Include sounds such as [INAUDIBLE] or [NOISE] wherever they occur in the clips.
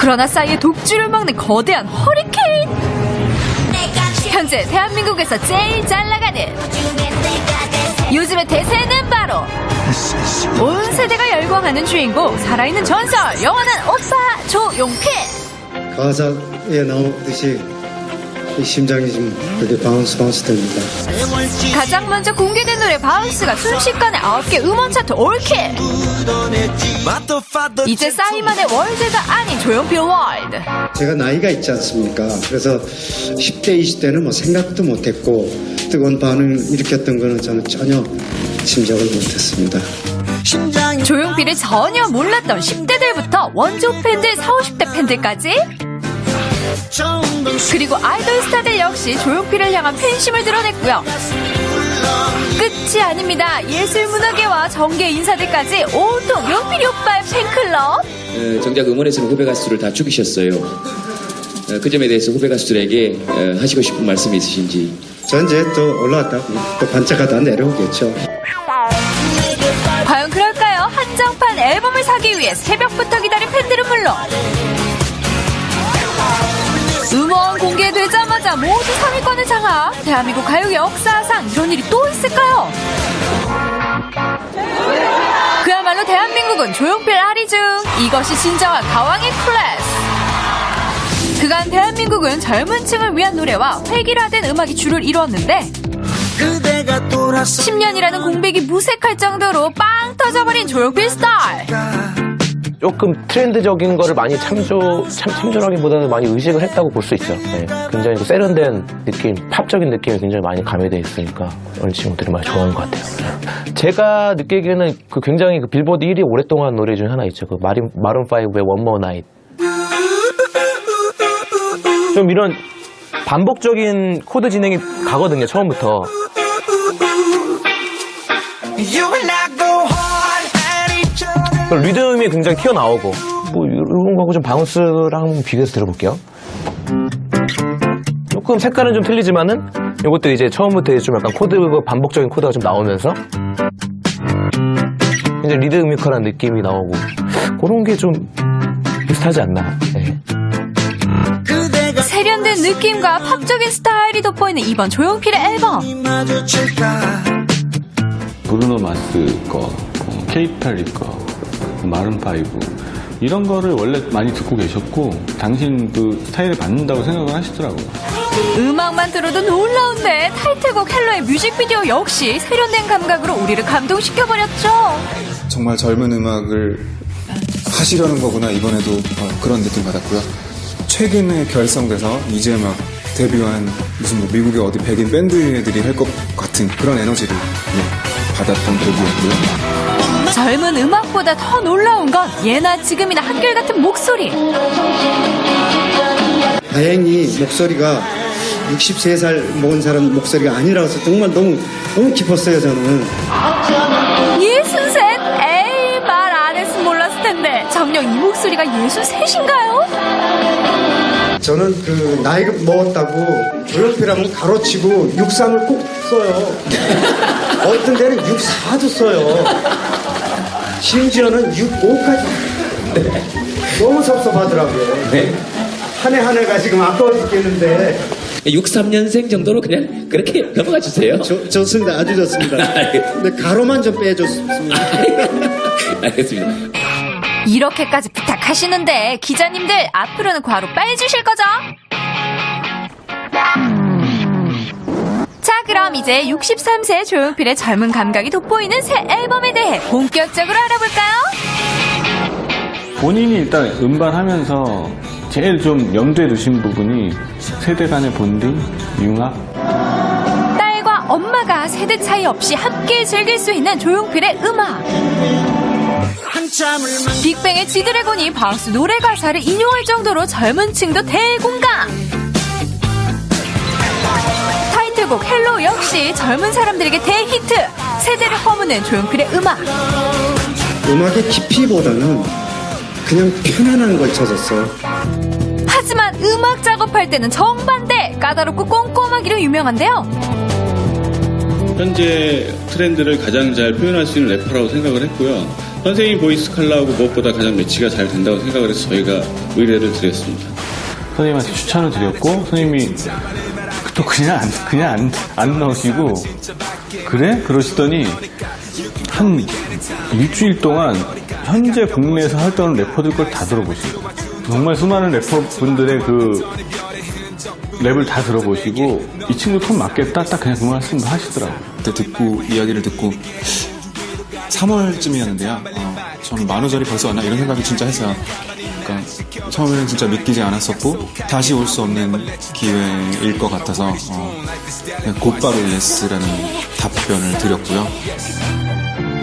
그러나 싸이의 독주를 먹는 거대한 허리케인. 현재 대한민국에서 제일 잘 나가는 요즘의 대세는 바로 온 세대가 열광하는 주인공 살아있는 전설 영화는 오빠 조용필. 가사에 나오듯이 이 심장이 좀 그렇게 바운스 바운스 됩니다. 가장 먼저 공개된 노래 바운스가 순식간에 9개 음원 차트 올킬. 이제 싸이만의 월드가 아닌 조용필 월드. 제가 나이가 있지 않습니까? 그래서 10대, 20대는 뭐 생각도 못했고 뜨거운 반응을 일으켰던 거는 저는 전혀 짐작을 못했습니다. 조용필을 전혀 몰랐던 10대들부터 원조 팬들, 40, 50대 팬들까지 그리고 아이돌 스타들 역시 조용필을 향한 팬심을 드러냈고요. 끝이 아닙니다. 예술문화계와 정계 인사들까지 온통 용필이 오빠의 팬클럽. 어, 정작 음원에서는 후배 가수를 다 죽이셨어요. 어, 그 점에 대해서 후배 가수들에게 어, 하시고 싶은 말씀이 있으신지. 전 이제 또 올라왔다 또 반짝하다 내려오겠죠. 과연 그럴까요? 한정판 앨범을 사기 위해 새벽부터 기다린 팬들은 물론 공개되자마자 모두 상위권을 장악. 대한민국 가요 역사상 이런 일이 또 있을까요? 그야말로 대한민국은 조용필 아리 중. 이것이 진정한 가왕의 클래스. 그간 대한민국은 젊은 층을 위한 노래와 획일화된 음악이 주를 이루었는데 10년이라는 공백이 무색할 정도로 빵 터져버린 조용필 스타일 조금 트렌드적인 거를 많이 참조, 참, 참조라기보다는 많이 의식을 했다고 볼 수 있죠. 네. 굉장히 그 세련된 느낌, 팝적인 느낌이 굉장히 많이 가미되어 있으니까 어린 친구들이 많이 좋아하는 것 같아요. 제가 느끼기에는 그 굉장히 그 빌보드 1위 오랫동안 노래 중에 하나 있죠. 그 마린, 마룬5의 One More Night. 좀 이런 반복적인 코드 진행이 가거든요, 처음부터. 그 리듬이 굉장히 튀어나오고 뭐 이런 거하고 좀 바운스랑 한번 비교해서 들어볼게요. 조금 색깔은 좀 틀리지만은 이것도 이제 처음부터 좀 약간 코드 반복적인 코드가 좀 나오면서 이제 리드미컬한 느낌이 나오고 그런 게 좀 비슷하지 않나. 네. 세련된 느낌과 팝적인 스타일이 돋보이는 이번 조용필의 앨범 브루노 마스 거, 어, 케이타리 거, 마룬파이브 이런 거를 원래 많이 듣고 계셨고 당신 그 스타일에 맞는다고 생각을 하시더라고요. 음악만 들어도 놀라운데 타이틀곡 헬로의 뮤직비디오 역시 세련된 감각으로 우리를 감동시켜버렸죠 정말 젊은 음악을 하시려는 거구나 이번에도 어, 그런 느낌 받았고요. 최근에 결성돼서 이제 막 데뷔한 무슨 뭐 미국의 어디 백인 밴드들이 할 것 같은 그런 에너지를 네, 받았던 곡이었고요. 젊은 음악보다 더 놀라운 건 예나 지금이나 한결같은 목소리 다행히 목소리가 63살 먹은 사람 목소리가 아니라서 정말 너무 너무 기뻤어요 저는. 예순셋 에이 말 안 했으면 몰랐을 텐데 정녕 이 목소리가 예순셋인가요? 저는 그 나이 먹었다고 조용필하고 가로치고 63을 꼭 써요. [LAUGHS] 어떤 데는 64도 써요. 심지어는 65까지. 너무 섭섭하더라고요. 한해 한 해가 지금 아까워 죽겠는데. 63년생 정도로 그냥 그렇게 넘어가 주세요. 좋, 좋습니다. 아주 좋습니다. [LAUGHS] 근데 가로만 좀 빼줬으면. [LAUGHS] 알겠습니다. 이렇게까지 부탁하시는데 기자님들 앞으로는 과로 빼주실 거죠? 자 그럼 이제 63세 조용필의 젊은 감각이 돋보이는 새 앨범에 대해 본격적으로 알아볼까요? 본인이 일단 음반하면서 제일 좀 염두에 두신 부분이 세대 간의 본딩, 융합, 딸과 엄마가 세대 차이 없이 함께 즐길 수 있는 조용필의 음악. 빅뱅의 지드래곤이 바우스 노래 가사를 인용할 정도로 젊은 층도 대공감 타이틀곡 헬로 역시 젊은 사람들에게 대히트 세대를 허무는 조용필의 음악 음악의 깊이보다는 그냥 편안한 걸 찾았어요. 하지만 음악 작업할 때는 정반대 까다롭고 꼼꼼하기로 유명한데요 현재 트렌드를 가장 잘 표현할 수 있는 래퍼라고 생각을 했고요. 선생님 보이스 컬러하고 무엇보다 가장 매치가 잘 된다고 생각을 해서 저희가 의뢰를 드렸습니다. 선생님한테 추천을 드렸고 선생님이 또 그냥 안, 그냥 안, 안 넣으시고 그래? 그러시더니 한 일주일 동안 현재 국내에서 활동하는 래퍼들 걸 다 들어보시고 정말 수많은 래퍼분들의 그 랩을 다 들어보시고 이 친구 톤 맞겠다 딱 그냥 그 말씀을 하시더라고요. 그때 듣고 이야기를 듣고 3월쯤이었는데요. 어, 저는 만우절이 벌써 왔나 이런 생각이 진짜 했어요. 그러니까 처음에는 진짜 믿기지 않았었고 다시 올 수 없는 기회일 것 같아서 어, 그냥 곧바로 예스라는 답변을 드렸고요.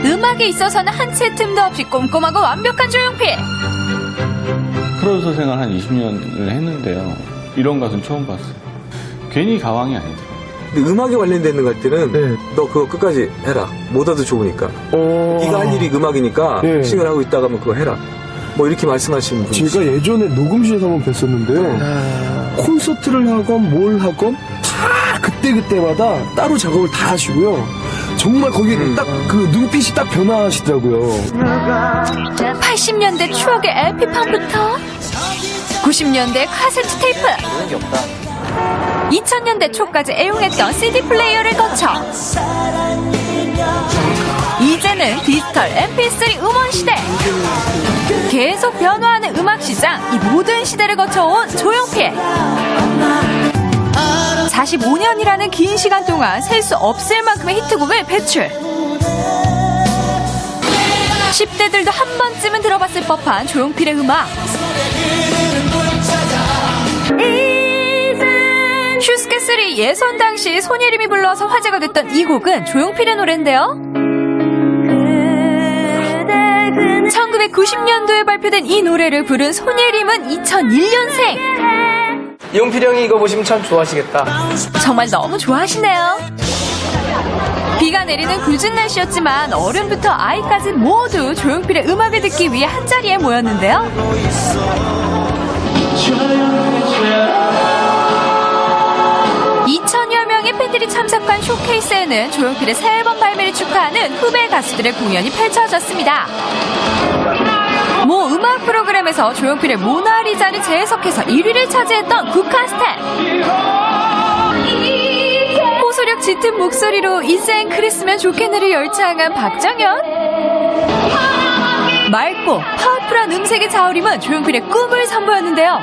음악에 있어서는 한 채 틈도 없이 꼼꼼하고 완벽한 조용필. 프로듀서 생활 한 20년을 했는데요. 이런 가수는 처음 봤어요. 괜히 가왕이 아니죠. 근데 음악에 관련되는 걸 때는 네. 너 그거 끝까지 해라. 못 와도 좋으니까. 어... 네가 할 일이 음악이니까 네. 싱을 하고 있다가 면 그거 해라. 뭐 이렇게 말씀하시는 있어요. 제가 예전에 녹음실에서 한번 뵀었는데요. 콘서트를 하건 뭘 하건 다 그때그때마다 따로 작업을 다 하시고요. 정말 거기 딱그 눈빛이 딱 변화하시더라고요. 80년대 추억의 LP판부터 90년대 카세트 테이프 2000년대 초까지 애용했던 CD 플레이어를 거쳐 이제는 디지털 MP3 음원 시대. 계속 변화하는 음악 시장 이 모든 시대를 거쳐온 조용필. 45년이라는 긴 시간 동안 셀 수 없을 만큼의 히트곡을 배출. 10대들도 한 번쯤은 들어봤을 법한 조용필의 음악. 슈스케3 예선 당시 손예림이 불러서 화제가 됐던 이 곡은 조용필의 노래인데요. 1990년도에 발표된 이 노래를 부른 손예림은 2001년생. 용필 형이 이거 보시면 참 좋아하시겠다. 정말 너무 좋아하시네요. 비가 내리는 궂은 날씨였지만 어른부터 아이까지 모두 조용필의 음악을 듣기 위해 한자리에 모였는데요. 팬들이 참석한 쇼케이스에는 조용필의 새 앨범 발매를 축하하는 후배 가수들의 공연이 펼쳐졌습니다. 모 음악 프로그램에서 조용필의 모나리자를 재해석해서 1위를 차지했던 국화 스텝. 호소력 짙은 목소리로 인생 그랬으면 좋겠네를 열창한 박정현. 맑고 파워풀한 음색의 자우림은 조용필의 꿈을 선보였는데요.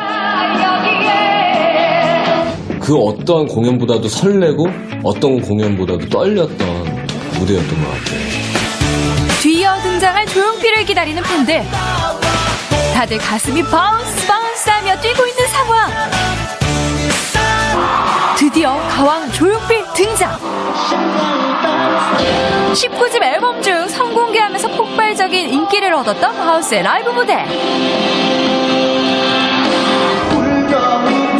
그 어떤 공연보다도 설레고 어떤 공연보다도 떨렸던 무대였던 것 같아요. 뒤이어 등장할 조용필을 기다리는 팬들. 다들 가슴이 바운스 바운스 하며 뛰고 있는 상황. 드디어 가왕 조용필 등장. 19집 앨범 중 성공개하면서 폭발적인 인기를 얻었던 하우스의 라이브 무대.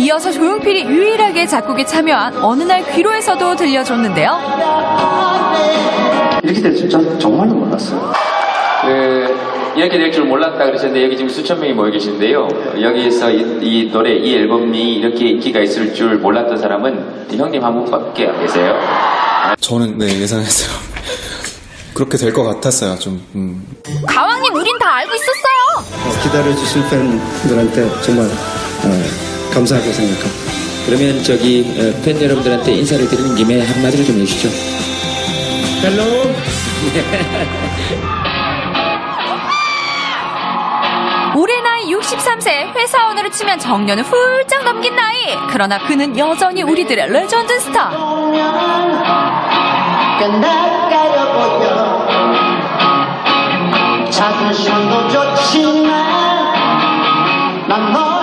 이어서 조용필이 유일하게 작곡에 참여한 어느 날 귀로에서도 들려줬는데요. 이렇게 될 줄 정말로 몰랐어요. 그 이렇게 될 줄 몰랐다 그러셨는데 여기 지금 수천 명이 모여 계신데요. 여기에서 이, 이 노래, 이 앨범이 이렇게 인기가 있을 줄 몰랐던 사람은 형님 한 분밖에 안 계세요. 저는 네 예상했어요. 그렇게 될 것 같았어요. 좀 음, 가왕님 우린 다 알고 있었어요. 어, 기다려주신 팬들한테 정말 어, 감사하게 생각합니다. 그러면 저기 어, 팬 여러분들한테 인사를 드리는 김에 한마디를 좀 해주시죠. 헬로. [LAUGHS] 올해 나이 63세 회사원으로 치면 정년을 훌쩍 넘긴 나이 그러나 그는 여전히 우리들의 레전드 스타 자존심도 좋지만 난 너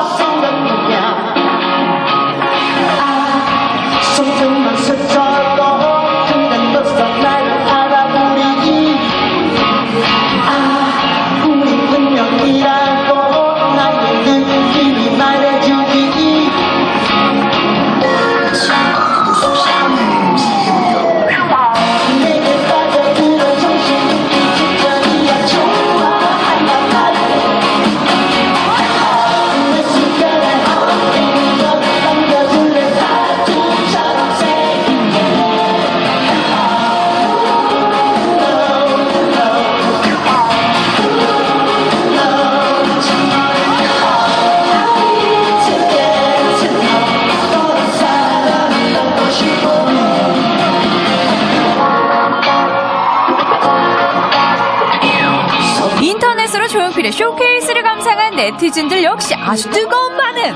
조필의 쇼케이스를 감상한 네티즌들 역시 아주 뜨거운 반응.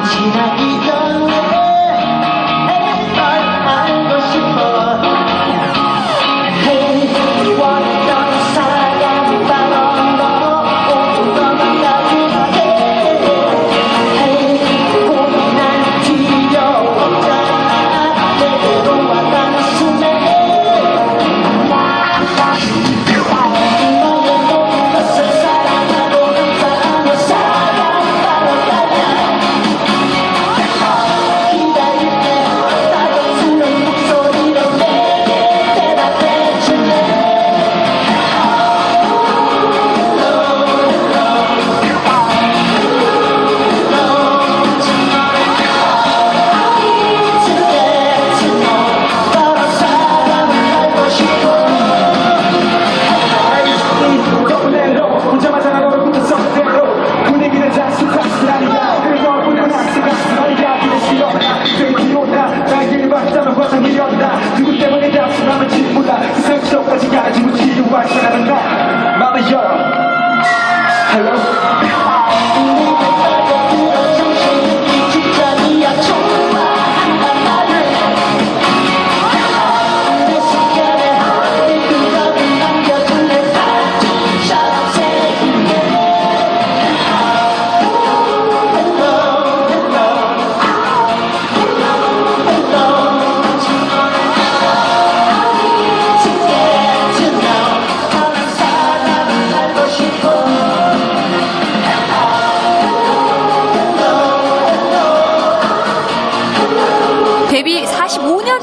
아,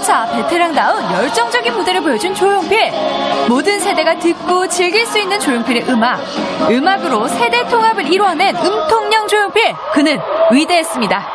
차 베테랑다운 열정적인 무대를 보여준 조용필. 모든 세대가 듣고 즐길 수 있는 조용필의 음악. 음악으로 세대 통합을 이뤄낸 음통령 조용필. 그는 위대했습니다.